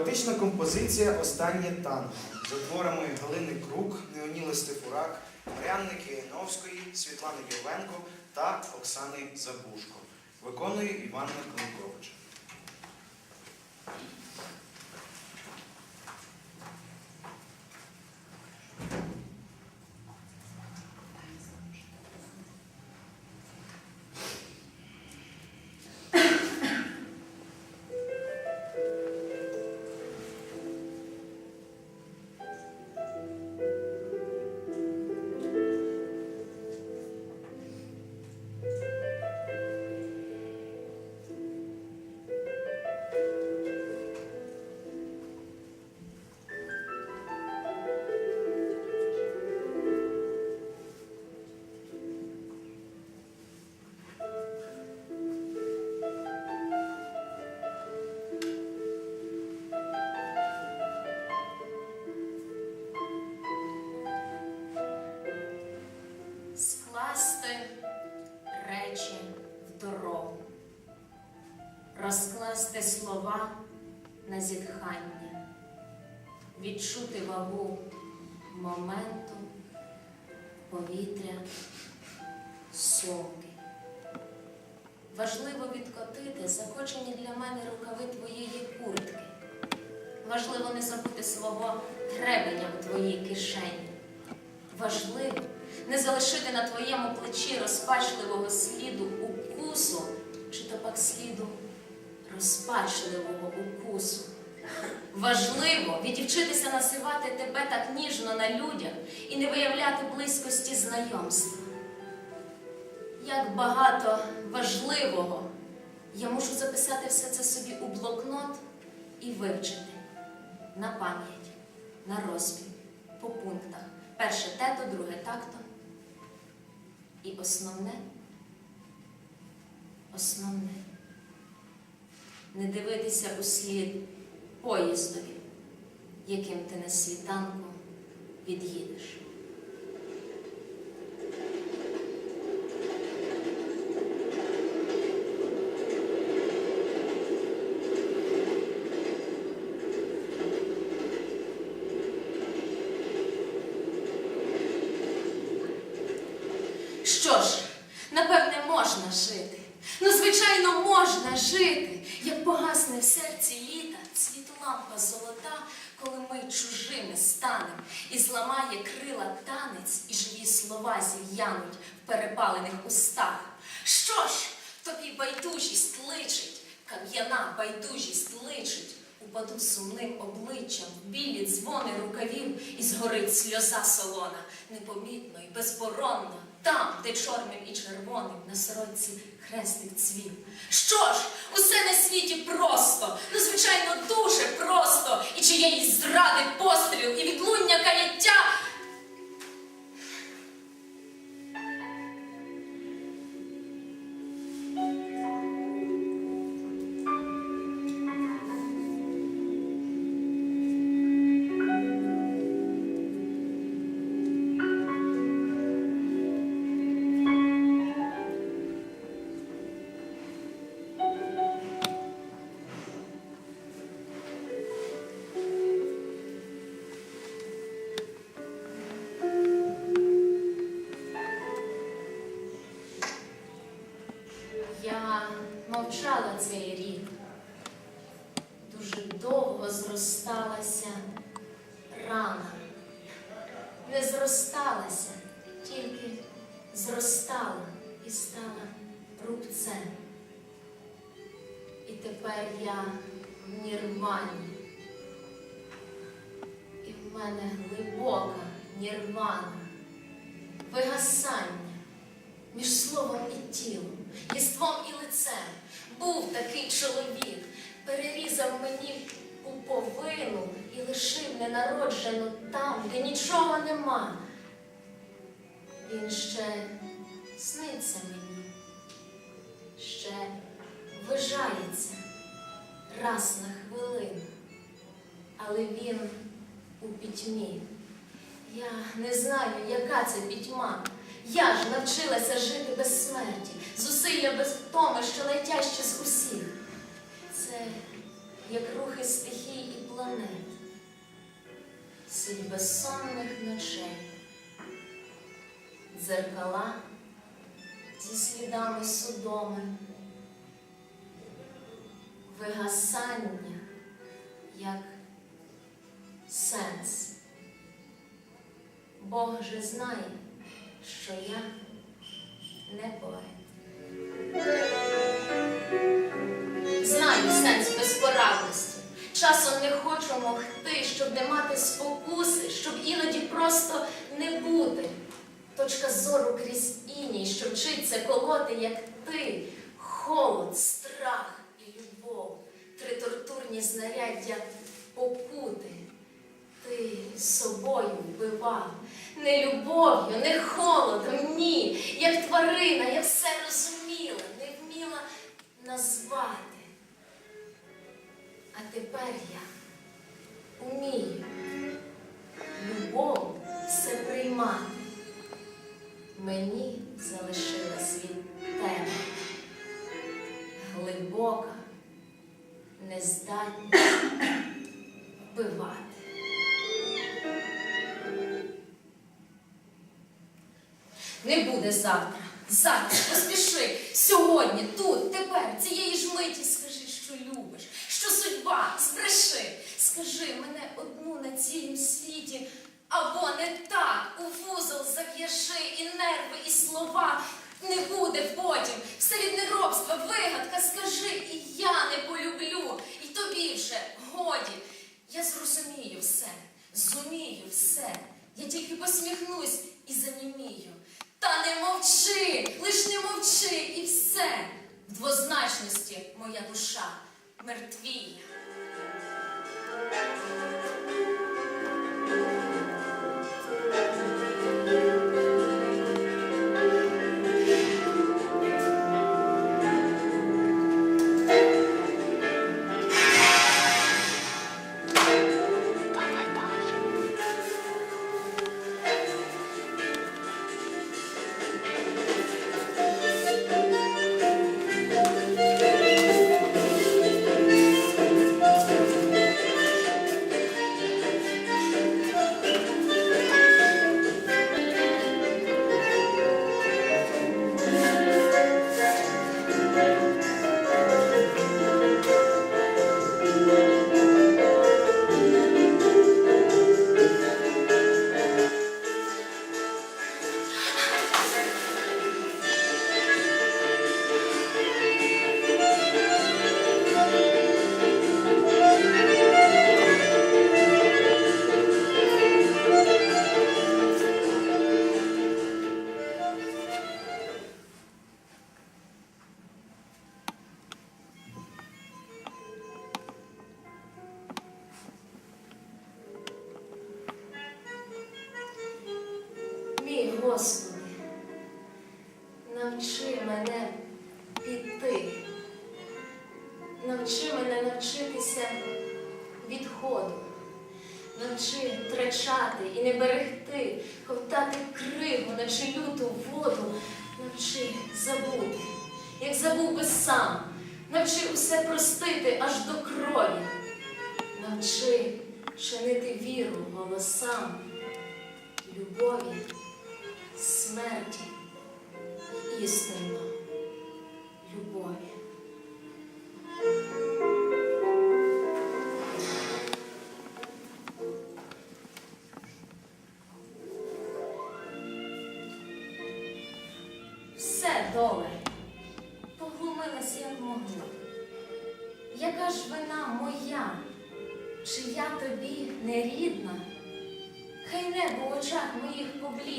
Поетична композиція Останнє танго за творами Галини Крук, Неоніли Стефурак, Мар'янни Кияновської, Світлани Євенко та Оксани Забушко. Виконує Іванна Климкович. Речі в дорогу, розкласти слова на зітхання, відчути вагу моменту, повітря, сумки. Важливо відкотити закочені для мене рукави твоєї куртки. Важливо не забути свого гребеня у твоїй кишені. Важливо не залишити на твоєму плечі розпачливого сліду укусу, чи то пак сліду розпачливого укусу. Важливо відівчитися називати тебе так ніжно на людях і не виявляти близькості знайомства. Як багато важливого я мушу записати все це собі у блокнот і вивчити на пам'ять, на розпів, по пунктах. Перше тето, друге такто. І основне, основне, не дивитися у слід поїздові, яким ти на світанку від'їдеш. Що ж, напевне, можна жити. Ну, звичайно, можна жити, як погасне в серці літа світолампа золота, коли ми чужими станем, і зламає крила танець, і живі слова зів'януть в перепалених устах. Що ж, тобі байдужість личить, кам'яна байдужість личить. Упаду сумним обличчям, білі дзвони рукавів, і згорить сльоза солона, непомітно і безборонно, там, де чорним і червоним на сорочці хрестик цвів. Що ж, усе на світі просто, ну звичайно, дуже просто, і чиєїсь зради постріл, і відлуння каяття. Мовчала цей рік. Дуже довго зросталася рана. Не зросталася, тільки зростала і стала рубцем. І тепер я в нірвані. І в мене глибока нірвана, вигасання між словом і тілом, єством і лицем. Був такий чоловік, перерізав мені пуповину і лишив ненароджену там, де нічого нема. Він ще сниться мені, ще вижається раз на хвилину, але він у пітьмі. Я не знаю, яка це пітьма. Я ж навчилася жити без смерті, зусилля без втоми, що найтяжче з усіх. Це як рухи стихій і планет, сіль безсонних ночей, дзеркала зі слідами судоми, вигасання, як сенс. Бог же знає, що я не поет. Знаю сенс безпорадності. Часом не хочу могти, щоб не мати спокуси, щоб іноді просто не бути. Точка зору крізь іній, що вчиться колоти, як ти, холод, страх і любов, три тортурні знаряддя покути. Ти собою вбивав, не любов'ю, не холодом, ні, як тварина, я все розуміла, не вміла назвати. А тепер я умію любов все приймати. Мені залишилась від тебе глибока, нездатна вбивати. Не буде завтра. Зараз поспіши. Сьогодні, тут, тепер, цієї ж миті скажи, що любиш, що судьба, збреши. Скажи мене одну на цілім світі, або не так у вузол зав'яжи і нерви, і слова. Наче люту воду, навчи забути, як забув би сам, навчи усе простити аж до крові, навчи чинити віру голосам любові, смерті, істинно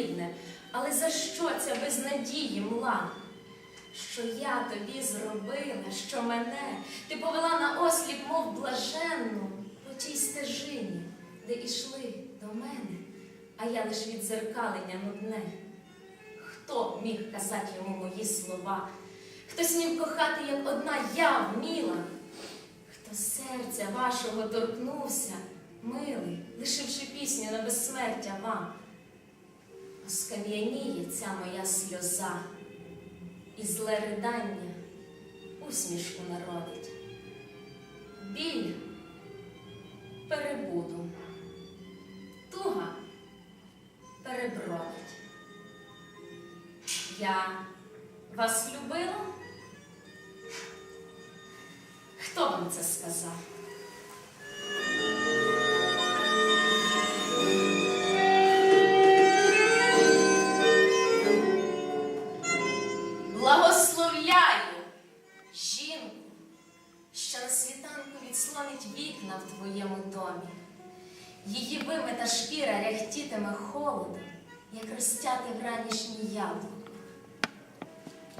поблідне, але за що ця безнадії мла? Що я тобі зробила, що мене ти повела на осліп, мов блаженну, по тій стежині, де ішли до мене, а я лиш від зеркалення нудне. Хто міг казати йому мої слова? Хто смів кохати, як одна я вміла? Хто серця вашого торкнувся, милий, лишивши пісню на безсмертя вам? Оскам'яніє ця моя сльоза, і зле ридання усмішку народить. біль перебуду, туга перебродить. Я вас любила? Хто вам це сказав? Ряхтітиме холодом, як розтяте вранішнє яблуко.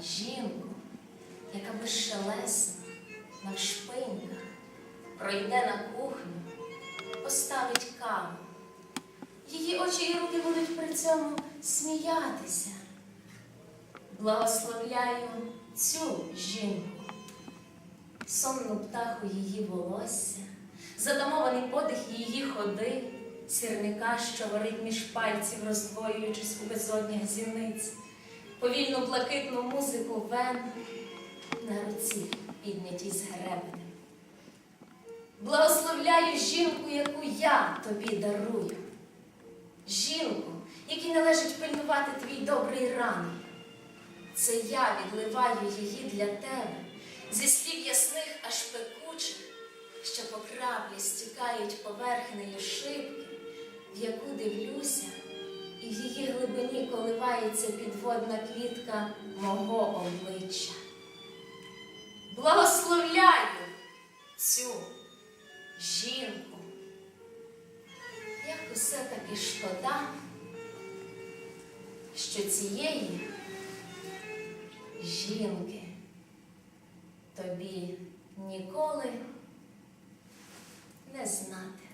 Жінку, яка безшелесна, навшпиньках, пройде на кухню, поставить каву. Її очі і руки будуть при цьому сміятися. Благословляю цю жінку, сонну птаху її волосся, задамований подих її ходи, сірника, що горить між пальців, роздвоюючись у безоднях зіниць, повільну блакитну музику вен на руці, піднятій з гребенем. Благословляю жінку, яку я тобі дарую, жінку, якій належить пильнувати твій добрий ранок. Це я відливаю її для тебе зі слів ясних аж пекучих, що по краплі стікають поверхнею шибки, в яку дивлюся, і в її глибині коливається підводна квітка мого обличчя. Благословляю цю жінку. Як усе таки шкода, що цієї жінки тобі ніколи не знати.